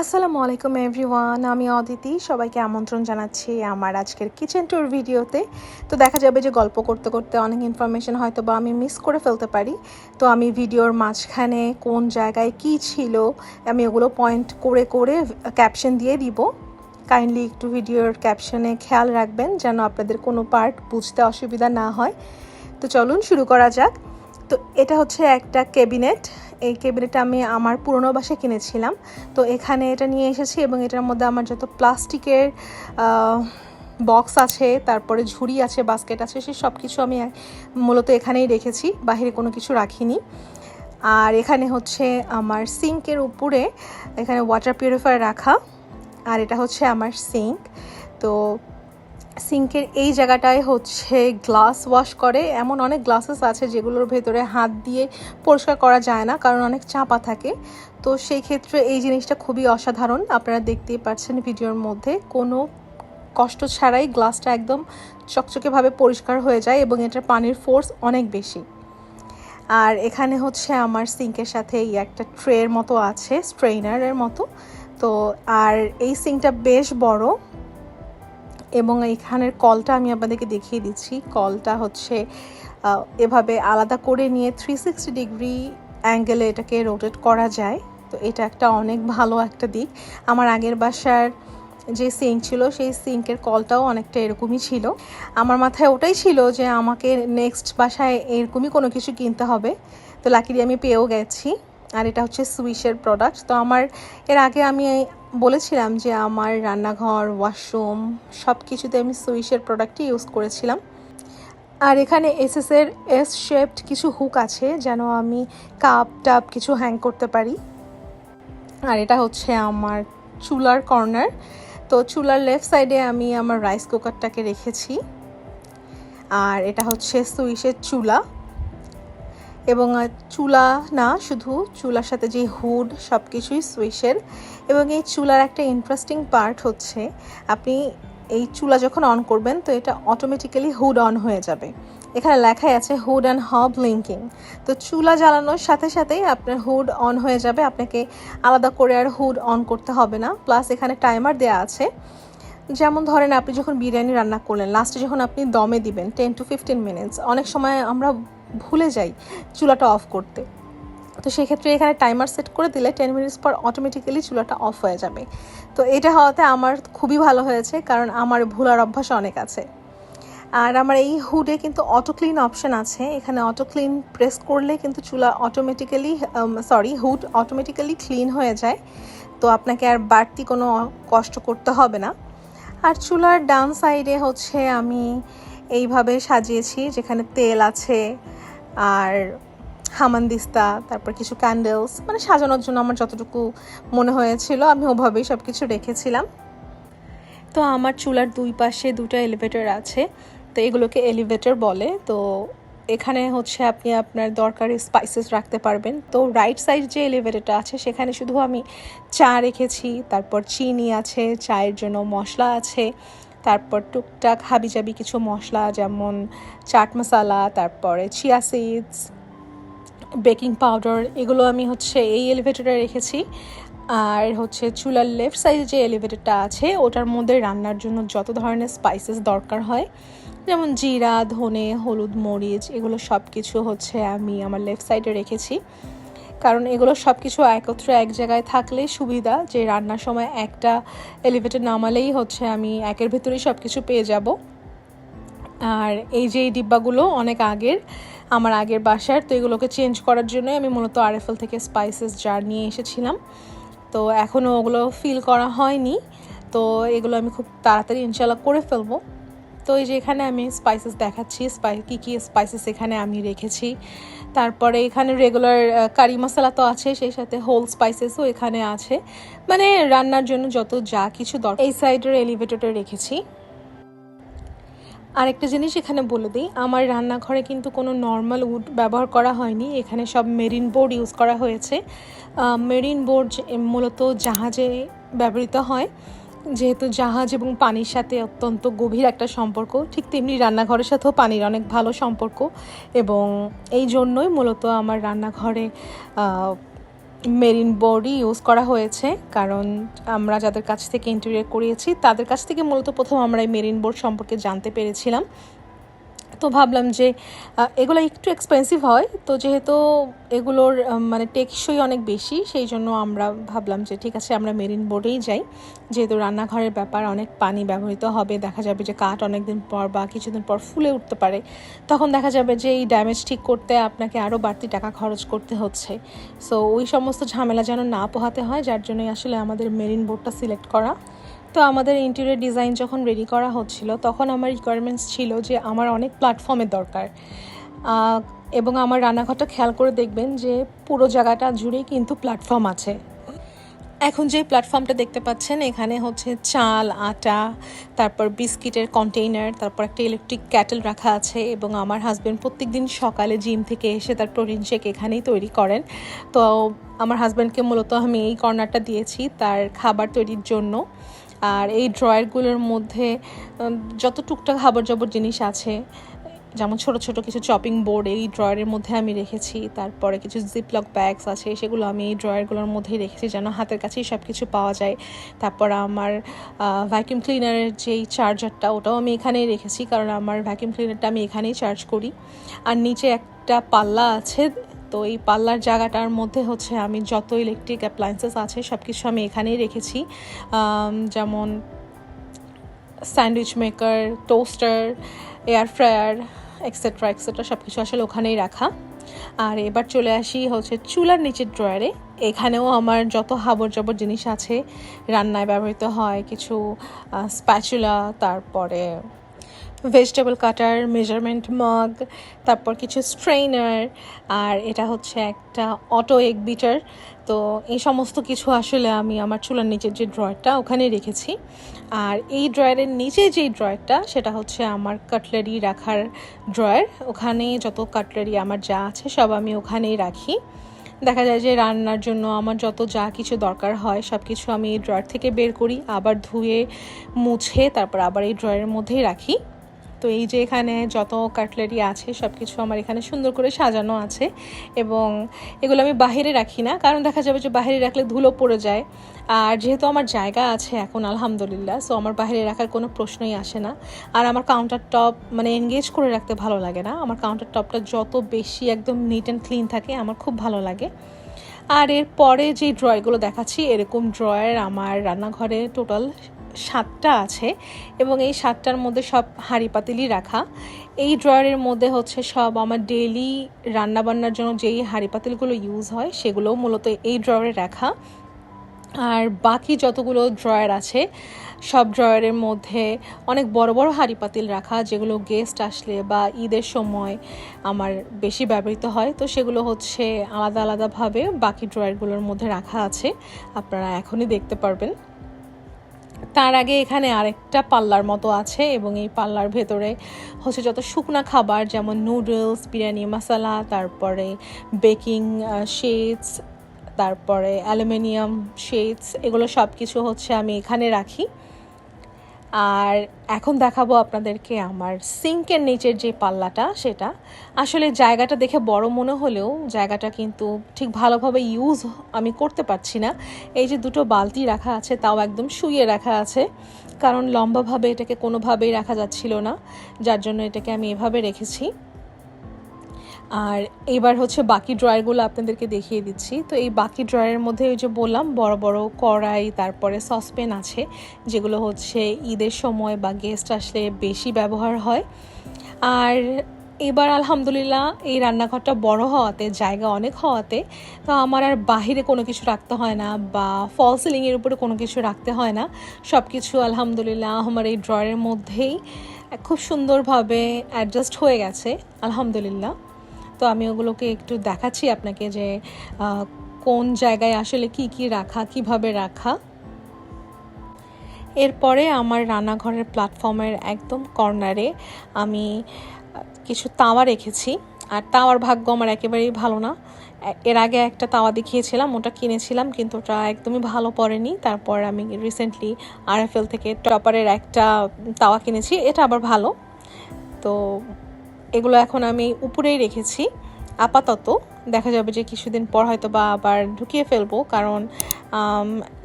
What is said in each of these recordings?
আসসালামু আলাইকুম এভরিওয়ান আমি অদিতি। সবাইকে আমন্ত্রণ জানাচ্ছি আমার আজকের কিচেন ট্যুর ভিডিওতে তো দেখা যাবে যে গল্প করতে করতে অনেক ইনফরমেশন হয়তো বা আমি মিস করে ফেলতে পারি। তো আমি ভিডিওর মাঝখানে কোন জায়গায় কি ছিল, আমি ওগুলো পয়েন্ট করে করে ক্যাপশন দিয়ে দিব। কাইন্ডলি একটু ভিডিওর ক্যাপশনে খেয়াল রাখবেন যেন আপনাদের কোনো পার্ট বুঝতে অসুবিধা না হয়। তো চলুন শুরু করা যাক। তো এটা হচ্ছে একটা ক্যাবিনেট এই ক্যাবিনেটটা আমি আমার পুরনো বাসায় কিনেছিলাম। তো এখানে এটা নিয়ে এসেছি এবং এটার মধ্যে আমার যত প্লাস্টিকের বক্স আছে, তারপরে ঝুড়ি আছে, বাস্কেট আছে, সে সব কিছু আমি মূলত এখানেই রেখেছি, বাহিরে কোনো কিছু রাখিনি। আর এখানে হচ্ছে আমার সিঙ্কের উপরে, এখানে ওয়াটার পিউরিফায়ার রাখা, আর এটা হচ্ছে আমার সিঙ্ক। তো সিঙ্কের এই জায়গাটায় হচ্ছে গ্লাস ওয়াশ করে। এমন অনেক গ্লাসেস আছে যেগুলোর ভেতরে হাত দিয়ে পরিষ্কার করা যায় না, কারণ অনেক চাপা থাকে। তো সেই ক্ষেত্রে এই জিনিসটা খুবই অসাধারণ। আপনারা দেখতেই পাচ্ছেন ভিডিওর মধ্যে। কোনো কষ্ট ছাড়াই গ্লাসটা একদম চকচকেভাবে পরিষ্কার হয়ে যায় এবং এটার পানির ফোর্স অনেক বেশি। আর এখানে হচ্ছে আমার সিঙ্কের সাথে এই একটা ট্রের মতো আছে, স্ট্রেইনারের মতো। তো আর এই সিঙ্কটা বেশ বড়। এবং এইখানের কলটা আমি আপনাদেরকে দেখিয়ে দিচ্ছি। কলটা হচ্ছে এভাবে আলাদা করে নিয়ে থ্রি সিক্সটি ডিগ্রি অ্যাঙ্গেলে এটাকে রোটেট করা যায়। তো এটা একটা অনেক ভালো একটা দিক। আমার আগের বাসার যে সিঙ্ক ছিল, সেই সিঙ্কের কলটাও অনেকটা এরকমই ছিল। আমার মাথায় ওটাই ছিল যে আমাকে নেক্সট বাসায় এরকমই কোনো কিছু কিনতে হবে। তো লাকিলি আমি পেয়েও গেছি। আর এটা হচ্ছে সুইসের প্রোডাক্ট তো আমার, এর আগে আমি বলেছিলাম যে আমার রান্নাঘর ওয়াশরুম সব কিছুতে আমি সুইসের প্রোডাক্টই ইউজ করেছিলাম। আর এখানে এসএসের এস শেপড কিছু হুক আছে যেন আমি কাপ টাপ কিছু হ্যাং করতে পারি। আর এটা হচ্ছে আমার চুলার কর্নার তো চুলার লেফট সাইডে আমি আমার রাইস কুকারটাকে রেখেছি। আর এটা হচ্ছে সুইসের চুলা। এবং চুলা না, শুধু চুলার সাথে যে হুড সব কিছুই সুইচের, এবং এই চুলার একটা ইন্টারেস্টিং পার্ট হচ্ছে, আপনি এই চুলা যখন অন করবেন, তো এটা অটোমেটিক্যালি হুড অন হয়ে যাবে। এখানে লেখাই আছে হুড অ্যান্ড হব লিঙ্কিং তো চুলা জ্বালানোর সাথে সাথেই আপনার হুড অন হয়ে যাবে, আপনাকে আলাদা করে আর হুড অন করতে হবে না। প্লাস এখানে টাইমার দেওয়া আছে। যেমন ধরেন, আপনি যখন বিরিয়ানি রান্না করলেন লাস্টে যখন আপনি দমে দিবেন টেন টু ফিফটিন মিনিটস অনেক সময় আমরা ভুলে যাই চুলাটা অফ করতে। তো সেক্ষেত্রে এখানে টাইমার সেট করে দিলে টেন মিনিটস পর অটোমেটিক্যালি চুলাটা অফ হয়ে যাবে। তো এটা হওয়াতে আমার খুবই ভালো হয়েছে কারণ আমার ভুলার অভ্যাস অনেক আছে। আর আমার এই হুডে কিন্তু অটো ক্লিন অপশন আছে। এখানে অটো ক্লিন প্রেস করলে কিন্তু চুলা automatically sorry hood automatically clean হয়ে যায়। তো আপনাকে আর বাড়তি কোনো কষ্ট করতে হবে না। আর চুলার ডান সাইডে হচ্ছে আমি এইভাবে সাজিয়েছি, যেখানে তেল আছে আর হামানদিস্তা তারপর কিছু ক্যান্ডেলস মানে সাজানোর জন্য আমার যতটুকু মনে হয়েছিল আমি ওভাবেই সব কিছু রেখেছিলাম। তো আমার চুলার দুই পাশে দুটো এলিভেটর আছে, তো এগুলোকে এলিভেটর বলে। তো এখানে হচ্ছে আপনি আপনার দরকারি স্পাইসেস রাখতে পারবেন। তো রাইট সাইড যে এলিভেটরটা আছে, সেখানে শুধু আমি চা রেখেছি, তারপর চিনি আছে, চায়ের জন্য মশলা আছে তারপর টুকটাক হাবিজাবি কিছু মশলা, যেমন চাট মশালা, তারপরে চিয়া সিডস বেকিং পাউডার এগুলো আমি হচ্ছে এই এলিভেটরে রেখেছি। আর হচ্ছে চুলার লেফট সাইডে যে এলিভেটরটা আছে, ওটার মধ্যে রান্নার জন্য যত ধরনের স্পাইসেস দরকার হয়, যেমন জিরা, ধনে, হলুদ, মরিচ, এগুলো সব কিছু হচ্ছে আমি আমার লেফট সাইডে রেখেছি। কারণ এগুলো সব কিছু একত্রে এক জায়গায় থাকলে সুবিধা যে রান্নার সময় একটা এলিভেটর নামালেই হচ্ছে আমি একের ভেতরেই সব কিছু পেয়ে যাব। আর এই যে এই ডিব্বাগুলো অনেক আগের, আমার আগের বাসার, তো এগুলোকে চেঞ্জ করার জন্যই আমি মূলত আরএফএল থেকে স্পাইসেস জার নিয়ে এসেছিলাম। তো এখনও ওগুলো ফিল করা হয়নি, তো এগুলো আমি খুব তাড়াতাড়ি ইনশাল্লাহ করে ফেলব। তো এই যে এখানে আমি স্পাইসেস দেখাচ্ছি স্পাই কী কী স্পাইসেস এখানে আমি রেখেছি। তারপরে এখানে রেগুলার কারি মশলা তো আছে, সেই সাথে হোল স্পাইসেসও এখানে আছে। মানে রান্নার জন্য যত যা কিছু দরকার, এই সাইডের এলিভেটরটা রেখেছি। আরেকটা জিনিস এখানে বলে দিই, আমার রান্নাঘরে কিন্তু কোনো নর্মাল উড ব্যবহার করা হয়নি। এখানে সব মেরিন বোর্ড ইউজ করা হয়েছে। মেরিন বোর্ড মূলত জাহাজে ব্যবহৃত হয়। যেহেতু জাহাজ এবং পানির সাথে অত্যন্ত গভীর একটা সম্পর্ক, ঠিক তেমনি রান্নাঘরের সাথেও পানির অনেক ভালো সম্পর্ক এবং এই জন্যই মূলত আমার রান্নাঘরে মেরিন বোর্ডই ইউজ করা হয়েছে। কারণ আমরা যাদের কাছ থেকে ইন্টেরিয়র করিয়েছি, তাদের কাছ থেকে মূলত প্রথম আমরা এই মেরিন বোর্ড সম্পর্কে জানতে পেরেছিলাম। তো ভাবলাম যে এগুলো একটু এক্সপেন্সিভ হয়, তো যেহেতু এগুলোর মানে টেকসই অনেক বেশি, সেই জন্য আমরা ভাবলাম যে ঠিক আছে, আমরা মেরিন বোর্ডেই যাই। যেহেতু রান্নাঘরের ব্যাপার, অনেক পানি ব্যবহৃত হবে, দেখা যাবে যে কাঠ অনেক দিন পর বা কিছুদিন পর ফুলে উঠতে পারে। তখন দেখা যাবে যে এই ড্যামেজ ঠিক করতে আপনাকে আরও বাড়তি টাকা খরচ করতে হচ্ছে। সো ওই সমস্ত ঝামেলা যেন না পোহাতে হয়, যার জন্যই আসলে আমাদের মেরিন বোর্ডটা সিলেক্ট করা। তো আমাদের ইন্টেরিয়র ডিজাইন যখন রেডি করা হচ্ছিল, তখন আমার রিকোয়ারমেন্টস ছিল যে আমার অনেক প্ল্যাটফর্মের দরকার। এবং আমার রান্নাঘরটা খেয়াল করে দেখবেন যে পুরো জায়গাটা জুড়েই কিন্তু প্ল্যাটফর্ম আছে। এখন যে প্ল্যাটফর্মটা দেখতে পাচ্ছেন, এখানে হচ্ছে চাল, আটা, তারপর বিস্কিটের কন্টেইনার তারপর একটা ইলেকট্রিক ক্যাটেল রাখা আছে এবং আমার হাজব্যান্ড প্রত্যেকদিন সকালে জিম থেকে এসে তার প্রোটিন শেক এখানেই তৈরি করেন। তো আমার হাজব্যান্ডকে মূলত আমি এই কর্নারটা দিয়েছি তার খাবার তৈরির জন্য। আর এই ড্রয়ারগুলোর মধ্যে যত টুকটাক খাবার জবর জিনিস আছে, যেমন ছোট ছোট কিছু চপিং বোর্ড এই ড্রয়ারের মধ্যে আমি রেখেছি, তারপরে কিছু জিপলক ব্যাগস আছে, সেগুলো আমি এই ড্রয়ারগুলোর মধ্যেই রেখেছি যেন হাতের কাছেই সব কিছু পাওয়া যায়। তারপর আমার ভ্যাকিউম ক্লিনারের যেই চার্জারটা ওটাও আমি এখানেই রেখেছি, কারণ আমার ভ্যাকিউম ক্লিনারটা আমি এখানেই চার্জ করি। আর নিচে একটা পাল্লা আছে তো এই পাল্লার জায়গাটার মধ্যে হচ্ছে আমি যত ইলেকট্রিক অ্যাপ্লায়েন্সেস আছে সব কিছু আমি এখানেই রেখেছি। যেমন sandwich maker toaster air fryer etcetera etcetera সব কিছু আসলে ওখানেই রাখা। আর এবার চলে আসি হচ্ছে চুলার নিচের ড্রয়ারে এখানেও আমার যত হাবর জবর জিনিস আছে, রান্নায় ব্যবহৃত হয় কিছু স্প্যাচুলা তারপরে ভেজিটেবল কাটার মেজারমেন্ট মগ তারপর কিছু স্ট্রেইনার আর এটা হচ্ছে একটা অটো এগ বিটার তো এই সমস্ত কিছু আসলে আমি আমার চুলার নিচের যে ড্রয়ারটা ওখানে রেখেছি। আর এই ড্রয়ারের নিচে যে ড্রয়ারটা, সেটা হচ্ছে আমার কাটলারি রাখার ড্রয়ার। ওখানে যত কাটলারি আমার যা আছে, সব আমি ওখানেই রাখি। দেখা যায় যে রান্নার জন্য আমার যত যা কিছু দরকার হয় সব কিছু আমি এই ড্রয়ার থেকে বের করি, আবার ধুয়ে, মুছে, তারপর আবার এই ড্রয়ারের মধ্যেই রাখি। তো এই যে এখানে যত কাটলারি আছে সব কিছু আমার এখানে সুন্দর করে সাজানো আছে এবং এগুলো আমি বাইরে রাখি না। কারণ দেখা যাবে যে বাইরে রাখলে ধুলো পড়ে যায়। আর যেহেতু আমার জায়গা আছে এখন, আলহামদুলিল্লাহ সো আমার বাইরে রাখার কোনো প্রশ্নই আসে না। আর আমার কাউন্টার টপ মানে এনগেজ করে রাখতে ভালো লাগে না। আমার কাউন্টার টপটা যত বেশি একদম নিট অ্যান্ড ক্লিন থাকে, আমার খুব ভালো লাগে। আর এর পরে যে ড্রয়ারগুলো দেখাচ্ছি, এরকম ড্রয়ার আমার রান্নাঘরে টোটাল সাতটা আছে এবং এই সাতটার মধ্যে সব হাঁড়ি পাতিলই রাখা। এই ড্রয়ারের মধ্যে হচ্ছে সব আমার ডেলি রান্নাবান্নার জন্য যেই হাঁড়ি পাতিলগুলো ইউজ হয়, সেগুলোও মূলত এই ড্রয়ারে রাখা। আর বাকি যতগুলো ড্রয়ার আছে, সব ড্রয়ারের মধ্যে অনেক বড় বড় হাঁড়ি পাতিল রাখা, যেগুলো গেস্ট আসলে বা ঈদের সময় আমার বেশি ব্যবহৃত হয়। তো সেগুলো হচ্ছে আলাদা আলাদাভাবে বাকি ড্রয়ারগুলোর মধ্যে রাখা আছে। আপনারা এখনই দেখতে পারবেন। তার আগে এখানে আরেকটা পাল্লার মতো আছে এবং এই পাল্লার ভেতরে হচ্ছে যত শুকনা খাবার, যেমন নুডলস বিরিয়ানি মশলা তারপরে বেকিং শেডস তারপরে অ্যালুমিনিয়াম শেডস এগুলো সব কিছু হচ্ছে আমি এখানে রাখি। আর এখন দেখাবো আপনাদেরকে আমার সিঙ্কের নিচের যে পাল্লাটা, সেটা। আসলে জায়গাটা দেখে বড় মনে হলেও জায়গাটা কিন্তু ঠিক ভালোভাবে ইউজ আমি করতে পারছি না। এই যে দুটো বালতি রাখা আছে, তাও একদম শুয়ে রাখা আছে। কারণ লম্বাভাবে এটাকে কোনোভাবেই রাখা যাচ্ছিল না, যার জন্য এটাকে আমি এভাবে রেখেছি। আর এবার হচ্ছে বাকি ড্রয়ারগুলো আপনাদেরকে দেখিয়ে দিচ্ছি। তো এই বাকি ড্রয়ারের মধ্যে ওই যে বললাম, বড় বড় কড়াই, তারপরে সসপেন আছে, যেগুলো হচ্ছে ঈদের সময় বা গেস্ট আসলে বেশি ব্যবহার হয়। আর এবার আলহামদুলিল্লাহ এই রান্নাঘরটা বড় হওয়াতে, জায়গা অনেক হওয়াতে, তো আমার আর বাহিরে কোনো কিছু রাখতে হয় না বা ফল সিলিংয়ের উপরে কোনো কিছু রাখতে হয় না। সব কিছু আলহামদুলিল্লাহ আমার এই ড্রয়ারের মধ্যেই খুব সুন্দরভাবে অ্যাডজাস্ট হয়ে গেছে, আলহামদুলিল্লাহ। তো আমি ওগুলোকে একটু দেখাচ্ছি আপনাকে যে কোন জায়গায় আসলে কি কি রাখা, কীভাবে রাখা। এরপরে আমার রান্নাঘরের প্ল্যাটফর্মের একদম কর্নারে আমি কিছু তাওয়া রেখেছি। আর তাওয়ার ভাগ্য আমার একেবারেই ভালো না। এর আগে একটা তাওয়া দেখিয়েছিলাম, ওটা কিনেছিলাম, কিন্তু ওটা একদমই ভালো পড়েনি। তারপর আমি রিসেন্টলি আরএফএল থেকে টপারের একটা তাওয়া কিনেছি, এটা আবার ভালো। তো এগুলো এখন আমি উপরেই রেখেছি। আপাতত দেখা যাবে যে কিছুদিন পর হয়তো বা আবার ঢুকিয়ে ফেলব, কারণ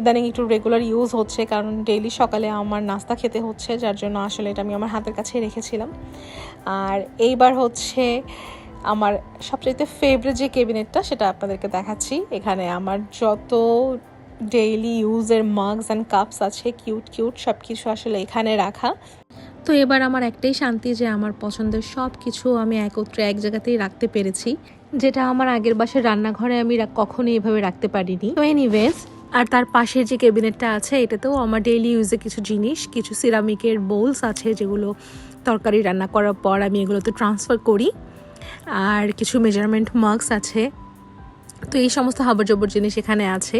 ইদানিং একটু রেগুলার ইউজ হচ্ছে, কারণ ডেইলি সকালে আমার নাস্তা খেতে হচ্ছে, যার জন্য আসলে এটা আমি আমার হাতের কাছে রেখেছিলাম। আর এইবার হচ্ছে আমার সবচাইতে ফেভারিট যে কেবিনেটটা সেটা আপনাদেরকে দেখাচ্ছি। এখানে আমার যত ডেইলি ইউজের মাগস অ্যান্ড কাপস আছে কিউট কিউট সব কিছু আসলে এখানে রাখা। তো এবার আমার একটাই শান্তি যে আমার পছন্দের সব কিছু আমি একত্রে এক জায়গাতেই রাখতে পেরেছি, যেটা আমার আগের বাসের রান্নাঘরে আমি কখনোই এভাবে রাখতে পারিনি। তো এনিওয়েজ আর তার পাশের যে ক্যাবিনেটটা আছে, এটাতেও আমার ডেইলি ইউজে কিছু জিনিস, কিছু সিরামিকের বোলস আছে যেগুলো তরকারি রান্না করার পর আমি এগুলোতে ট্রান্সফার করি। আর কিছু মেজারমেন্ট মার্কস আছে। তো এই সমস্ত হাবর জবর জিনিস এখানে আছে।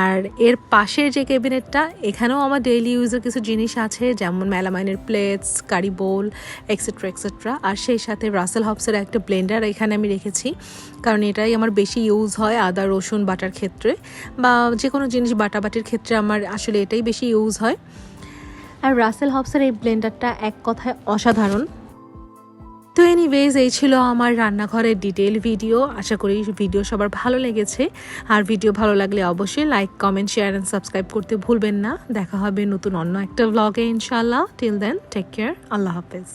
আর এর পাশের যে ক্যাবিনেটটা, এখানেও আমার ডেইলি ইউজের কিছু জিনিস আছে, যেমন মেলামাইনের plates curry bowl etcetera etcetera আর সেই সাথে রাসেল হবসের একটা ব্লেন্ডার এখানে আমি রেখেছি। কারণ এটাই আমার বেশি ইউজ হয় আদা, রসুন, বাটার ক্ষেত্রে। বা যে কোনো জিনিস বাটাবাটির ক্ষেত্রে আমার আসলে এটাই বেশি ইউজ হয়। আর রাসেল হবসের এই ব্লেন্ডারটা এক কথায় অসাধারণ। তো এনিওয়েজ এই ছিল আমার রান্নাঘরের ডিটেল ভিডিও আশা করি ভিডিও সবার ভালো লেগেছে। আর ভিডিও ভালো লাগলে অবশ্যই like comment share and subscribe করতে ভুলবেন না। দেখা হবে নতুন অন্য একটা ব্লগে ইনশাল্লাহ টিল দেন টেক কেয়ার আল্লাহ হাফেজ।